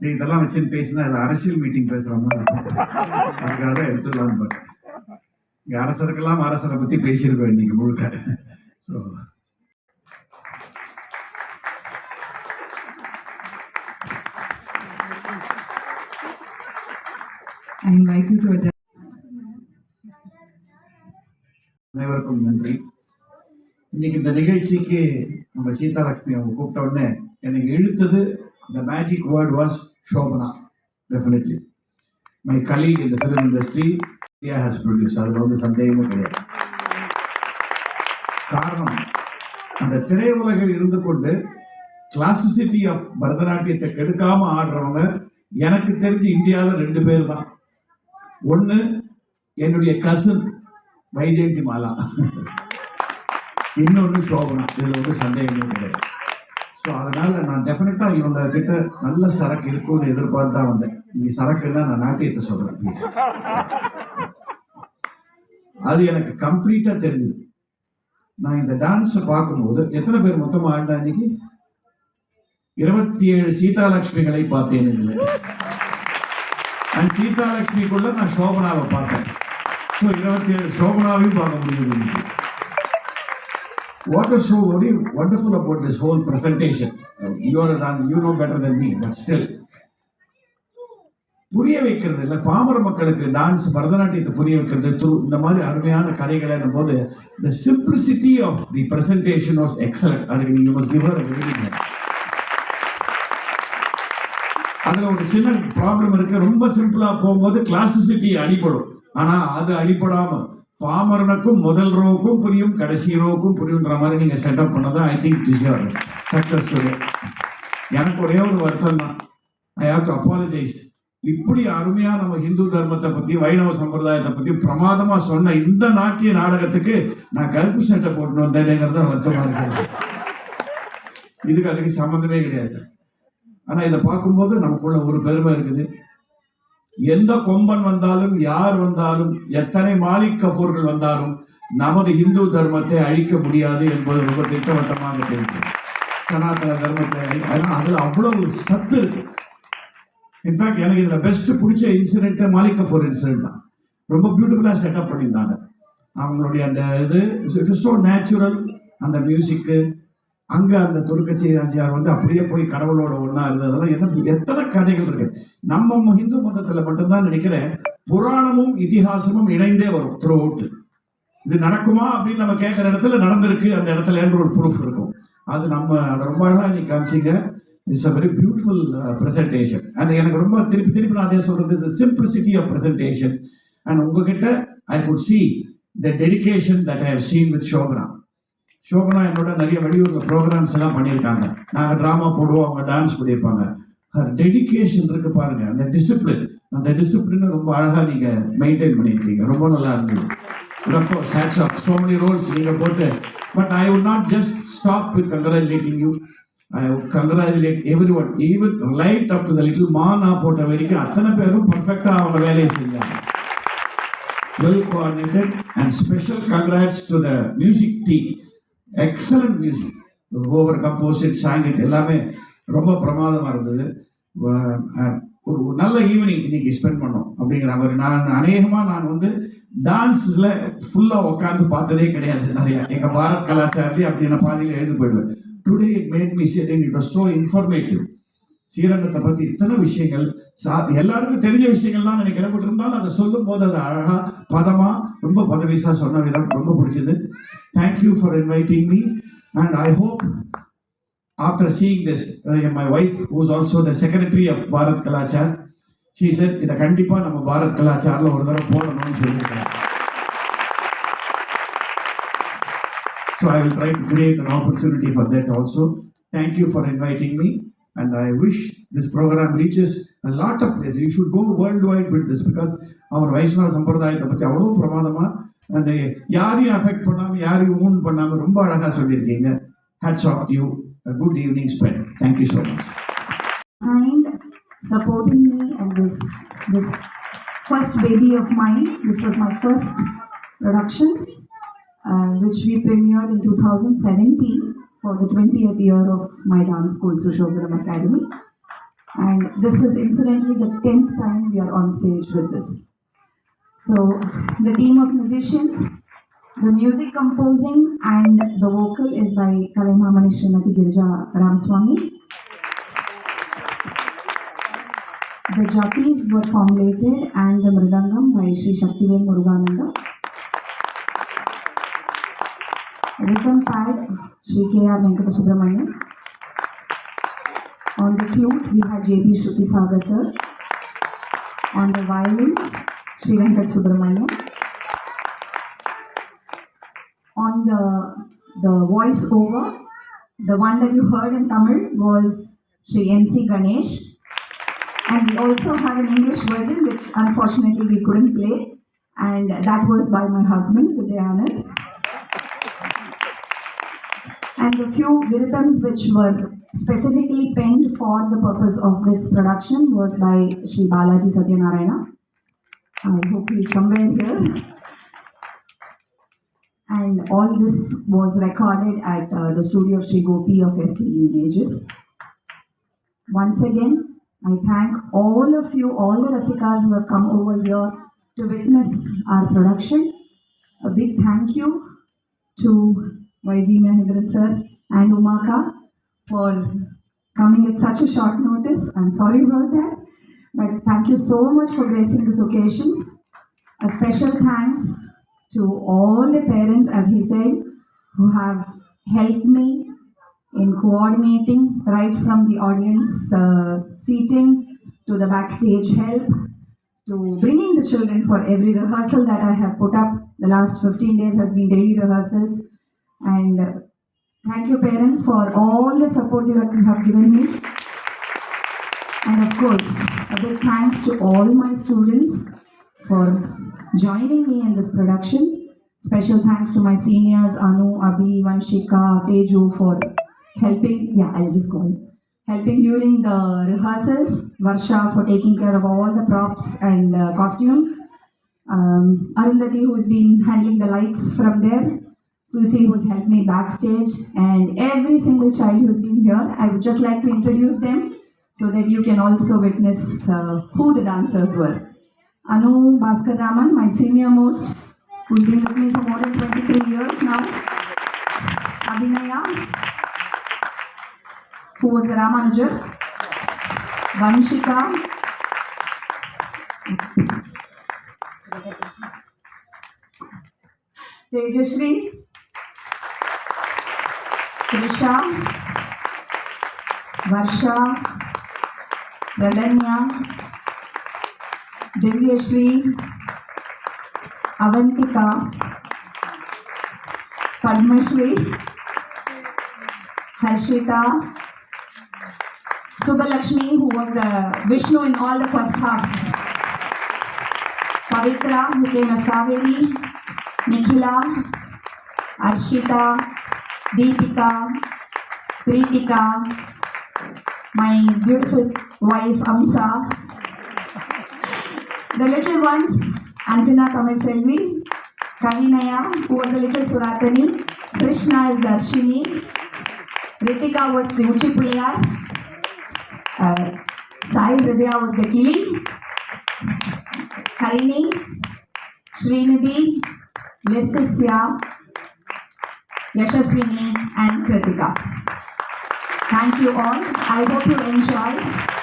நீ இதெல்லாம் வச்சு பேசினா இது அரசியல் மீட்டிங் பேசுற மாதிரி இருக்கும். அதுக்காக தான் எடுத்துடலாம்னு பார்த்தேன் இங்க அரசருக்கெல்லாம் அரசரை பத்தி பேசியிருக்கோம் இன்னைக்கு முழுக்க ஸோ. அனைவருக்கும் நன்றி இன்னைக்கு இந்த நிகழ்ச்சிக்கு நம்ம சீதாலட்சுமி அவங்க கூப்பிட்ட உடனே எனக்கு இழுத்தது the magic word was Shobana definitely my colleague இந்த film industry India has produce அதில் வந்து சந்தேகமே கிடையாது. காரணம் அந்த திரையுலகில் இருந்து கொண்டு கிளாசிசிட்டி ஆஃப் பரதநாட்டியத்தை கெடுக்காம ஆடுறவங்க எனக்கு தெரிஞ்சு இந்தியாவில் ரெண்டு பேர் தான் ஒன்று என்னுடைய கசின் வைஜெயந்தி மாலா. இன்னொன்று சோபனா இதில் வந்து சந்தேகமே கிடையாது. ஸோ அதனால் நான் டெஃபினட்டாக இவங்க கிட்ட நல்ல சரக்கு இருக்கும்னு எதிர்பார்த்து தான் வந்தேன். இங்கே சரக்குன்னா நான் நாட்டியத்தை சொல்கிறேன் ப்ளீஸ் அது எனக்கு கம்ப்ளீட்டாக தெரிஞ்சுது. நான் இந்த டான்ஸை பார்க்கும்போது எத்தனை பேர் மொத்தமாக ஆண்டா இன்னைக்கு? இருபத்தி ஏழு சீதாலட்சுமிகளை பார்த்தேன் இதில். அண்ட் சீதாலட்சுமிக்குள்ள நான் சோபனாவை பார்த்தேன். ஸோ இருபத்தி ஏழு சோபனாவையும் பார்க்க முடியுது இன்னைக்கு. What is so wonderful about this this whole You are you know better than me, but still. புரிய வைக்கிறது இல்லை பாமர மக்களுக்கு டான்ஸ் பரதநாட்டியத்தை புரிய வைக்கிறது through இந்த மாதிரி அருமையான கதைகளை போது the simplicity of the presentation was excellent அதுக்கு நீங்கள் மஸ்ட் கிவ் அதில் ஒரு சின்ன ப்ராப்ளம் இருக்கு. ரொம்ப சிம்பிளாக போகும்போது கிளாசிசிட்டி அடிபடும். ஆனால் அது அடிபடாமல் பாமரனுக்கும் முதல் ரோவுக்கும் புரியும் கடைசி ரோவுக்கும் புரியுன்ற மாதிரி நீங்க செட்டப் பண்ணதான் I think is your success எனக்கு ஒரே ஒரு வருத்தம் தான். ஐ ஹாவ் டு அப்பாலஜைஸ் இப்படி அருமையா நம்ம இந்து தர்மத்தை பத்தி வைணவ சம்பிரதாயத்தை பத்தி பிரமாதமா சொன்ன இந்த நாட்டிய நாடகத்துக்கு நான் கருப்பு சட்டை போட்டு வந்தேனேங்கிறது வருத்தமா இருக்கு இதுக்கு அதுக்கு சம்மந்தமே கிடையாது. ஆனா இதை பார்க்கும்போது நமக்குள்ள ஒரு பெருமை இருக்குது. எந்த கொம்பன் வந்தாலும் யார் வந்தாலும் எத்தனை மாலிக் கபூர்கள் வந்தாலும் நமது இந்து தர்மத்தை அழிக்க முடியாது என்பது ரொம்ப திட்டவட்டமாக தெரியும் சனாதன தர்மத்தை அழி- அதுல அவ்வளவு சத்து இருக்கு. இன்ஃபேக்ட் எனக்கு இதுல பெஸ்ட் பிடிச்ச இன்சிடென்ட் மாலிக் கபூர் இன்சிடென்ட் தான். ரொம்ப பியூட்டிஃபுல்லா செட்டப் பண்ணியிருந்தாங்க. அவங்களுடைய அந்த இது இட் ஸோ நேச்சுரல் அந்த மியூசிக்கு அங்க அந்த துருக்கச்சி ராஜியார் வந்து அப்படியே போய் கடவுளோட ஒன்றா இருந்ததெல்லாம் என்ன எத்தனை கதைகள் இருக்கு. நம்ம இந்து மதத்துல மட்டும்தான் நினைக்கிறேன் புராணமும் இதிகாசமும் இணைந்தே வரும் த்ரூ அவுட் இது நடக்குமா அப்படின்னு நம்ம கேட்குற இடத்துல நடந்திருக்கு அந்த இடத்துல என்ற ஒரு ப்ரூஃப் இருக்கும். அது நம்ம அதை ரொம்ப அழகா நீ காமிச்சிங்க. It's a very beautiful presentation அது எனக்கு ரொம்ப திருப்பி திருப்பி நான் அதே சொல்றது இந்த சிம்பிளிசிட்டி ஆஃப் ப்ரெசன்டேஷன் அண்ட் உங்ககிட்ட I could see the dedication that I have seen with Shobana Shobana என்னோட நிறைய வெளியூர்ல ப்ரோக்ராம்ஸ் எல்லாம் பண்ணியிருக்காங்க. நாங்கள் ட்ராமா போடுவோம் அவங்க டான்ஸ் பண்ணியிருப்பாங்க. டெடிகேஷன் இருக்கு பாருங்க. அந்த டிசிப்ளின் அந்த டிசிப்ளினை ரொம்ப அழகாக நீங்க மெயின்டைன் பண்ணியிருக்கீங்க. ரொம்ப நல்லா இருந்தது. ரொம்ப hats off so many roles நீங்கள் போட்டு. But I would not just stop with congratulating you I congratulate everyone even light up to the little மானா போட்ட வரைக்கும் அத்தனை பேரும் பர்ஃபெக்டாக அவங்க வேலையை செஞ்சாங்க. Well coordinated and special congrats to the music team excellent music over composite it எல்லாமே ரொம்ப பிரமாதமாக இருந்தது. ஒரு நல்ல ஈவினிங் இன்னைக்கு ஸ்பெண்ட் பண்ணோம் அப்படிங்கிற மாதிரி. நான் அநேகமாக நான் வந்து டான்ஸில் ஃபுல்லாக உட்காந்து பார்த்ததே கிடையாது. நிறைய எங்கள் பாரத் கலாச்சாரத்தையும் அப்படி நான் பாதியில் எழுந்து போயிடுவேன். Today it made me sitting it was so informative ஸ்ரீரங்கத்தை பற்றி இத்தனை விஷயங்கள் சா- எல்லாருக்கும் தெரிஞ்ச விஷயங்கள் தான் நினைக்கிறேன். பட் இருந்தாலும் அதை சொல்லும் போது அது அழகாக பதமாக ரொம்ப பதவிசா சொன்ன விதம் ரொம்ப பிடிச்சது thank you for inviting me and I hope after seeing this my wife who's also the secretary of Bharat Kalachar she sir இதை கண்டிப்பாக நம்ம பாரத் கலாச்சாரில் ஒரு தடவை போடணும்னு சொல்லியிருக்காங்க So I will try to create an opportunity for that also. Thank you for inviting me. And I wish this program reaches a lot of places. You should go worldwide with this because அவர் வைஷ்ணவ சம்பிரதாயத்தை பற்றி அவ்வளோ பிரமாதமா and யாரையும் affect பண்ணாம யாரையும் ஊன் பண்ணாம ரொம்ப அழகா சொல்லியிருக்கீங்க hats off you good evening spend thank you so much kind supporting me and this this first baby of mine. This was my first production, uh, which we premiered in 2017. For the 20th year of my dance school, Sushobharam Academy. And this is incidentally the 10th time we are on stage with this. So, the team of musicians, the music composing and the vocal is by Kalaimamani Srimati Girija Ramaswamy. The jattis were formulated and the mridangam by Sri Shaktivel Murugananda. Rhythm pad Sri K.R. Venkata Subramanian. On the flute we had J.B. Shruti Sagar sir. On the violin Sri Venkat Subramanian. On the the voice over, the one that you heard in Tamil was Sri M.C. Ganesh. And we also have an English version which unfortunately we couldn't play. And that was by my husband, Vijay. And the few rhythms which were specifically penned for the purpose of this production was by Sri Balaji Satyanarayana. I hope he's somewhere here. And all this was recorded at uh, the studio of Sri Gopi of SPB Images. Once again, I thank all of you, all the Rasikas who have come over here to witness our production. A big thank you to YG Mahindran sir and Umaka for coming at such a short notice. I'm sorry about that, but thank you so much for gracing this occasion. A special thanks to all the parents, as he said, who have helped me in coordinating right from the audience uh, seating to the backstage help to bringing the children for every rehearsal that I have put up. The last 15 days has been daily rehearsals. And uh, thank you, parents, for all the support you have given me. And of course, a big thanks to all my students for joining me in this production. Special thanks to my seniors Anu, Abhi, Vanshika, Teju for helping. Yeah, I'll just go. Helping during the rehearsals. Varsha for taking care of all the props and uh, costumes. Um, Arundhati, who's been handling the lights from there. Tulsi, who's helped me backstage. And every single child who's been here. I would just like to introduce them so that you can also witness uh, who the dancers were. Anu Bhaskar Raman, my senior most, who's been with me for more than 23 years now. Abhinaya, who was the Ramanujar. Vanshika. Tejashri. Trisha Varsha Gaganya Divyashree, Avantika, Padmashree, Harshita Subbalakshmi who was Vishnu in all the first half Pavitra मुकेम Saveri Nikhila, Arshita Deepika Preetika my beautiful wife Amsa the little ones Anjana Tamil Selvi कहिनया हुआ the little Surakani Krishna is Darshini Ritika was the ऊँची पुलिया Sai हृदया was the Kili Harini Srinidhi लिर्तस्या Yashaswini, and Kritika. Thank you all. I hope you enjoy.